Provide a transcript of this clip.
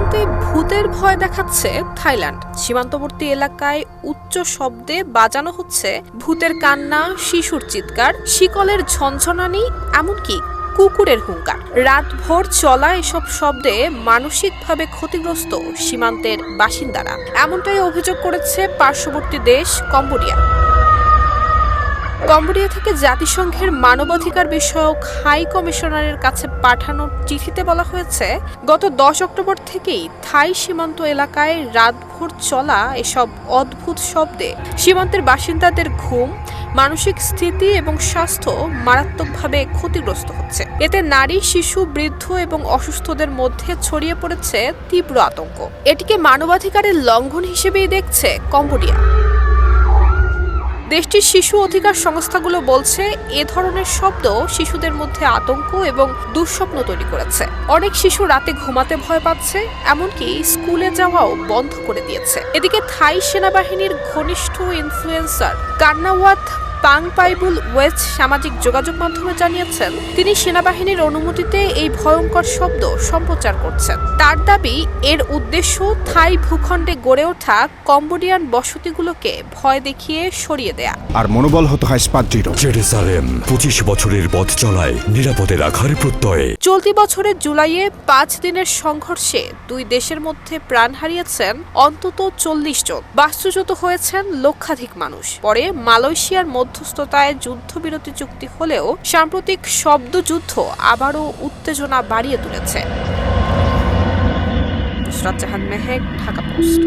সীমান্তে ভূতের ভয় দেখাচ্ছে থাইল্যান্ড। সীমান্তবর্তী এলাকায় উচ্চ শব্দে বাজানো হচ্ছে ভূতের কান্না, শিশুর চিৎকার, শিকলের ঝনঝনানি, এমনকি কুকুরের হুঙ্কার। রাতভর চলা এসব শব্দে মানসিকভাবে ক্ষতিগ্রস্ত সীমান্তের বাসিন্দারা। এমনটাই অভিযোগ করেছে পার্শ্ববর্তী দেশ কম্বোডিয়া। কম্বোডিয়া থেকে জাতিসংঘের মানবাধিকার বিষয়ক হাই কমিশনারের কাছে পাঠানো চিঠিতে বলা হয়েছে, গত দশ অক্টোবর থেকেই থাই সীমান্ত এলাকায় রাতভর চলা এসব অদ্ভুত শব্দে সীমান্তের বাসিন্দাদের ঘুম, মানসিক স্থিতি এবং স্বাস্থ্য মারাত্মকভাবে ক্ষতিগ্রস্ত হচ্ছে। এতে নারী, শিশু, বৃদ্ধ এবং অসুস্থদের মধ্যে ছড়িয়ে পড়েছে তীব্র আতঙ্ক। এটিকে মানবাধিকারের লঙ্ঘন হিসেবেই দেখছে কম্বোডিয়া। দেশটির শিশু অধিকার সংস্থাগুলো বলছে, এ ধরনের শব্দ শিশুদের মধ্যে আতঙ্ক এবং দুঃস্বপ্ন তৈরি করেছে। অনেক শিশু রাতে ঘুমাতে ভয় পাচ্ছে, এমনকি স্কুলে যাওয়াও বন্ধ করে দিয়েছে। এদিকে থাই সেনাবাহিনীর ঘনিষ্ঠ ইনফ্লুয়েন্সার কান্নাওয়াত পাং পাইবুল ওয়েস্ট সামাজিক যোগাযোগ মাধ্যমে জানিয়েছেন তিনি সেনাবাহিনীর অনুমতিতে এই ভয়ঙ্কর শব্দ সম্প্রচার করছেন। তার দাবি এর উদ্দেশ্য থাই ভূখণ্ডে গড়ে ওঠা কম্বোডিয়ান বসতিগুলোকে ভয় দেখিয়ে সরিয়ে দেয়া। আর মনোবল হতে হয় পঁচিশ বছরের পথ চলায় নিরাপদে রাখার প্রত্যয়ে। চলতি বছরের জুলাইয়ে পাঁচ দিনের সংঘর্ষে দুই দেশের মধ্যে প্রাণ হারিয়েছেন অন্তত চল্লিশ জন। বাস্তুচ্যুত হয়েছেন লক্ষাধিক মানুষ। পরে মালয়েশিয়ার মধ্যস্থতায় যুদ্ধবিরতি চুক্তি হলেও সাম্প্রতিক শব্দযুদ্ধ আবারও উত্তেজনা বাড়িয়ে তুলেছে। জাহান মেহেক ঢাকা পোস্ট।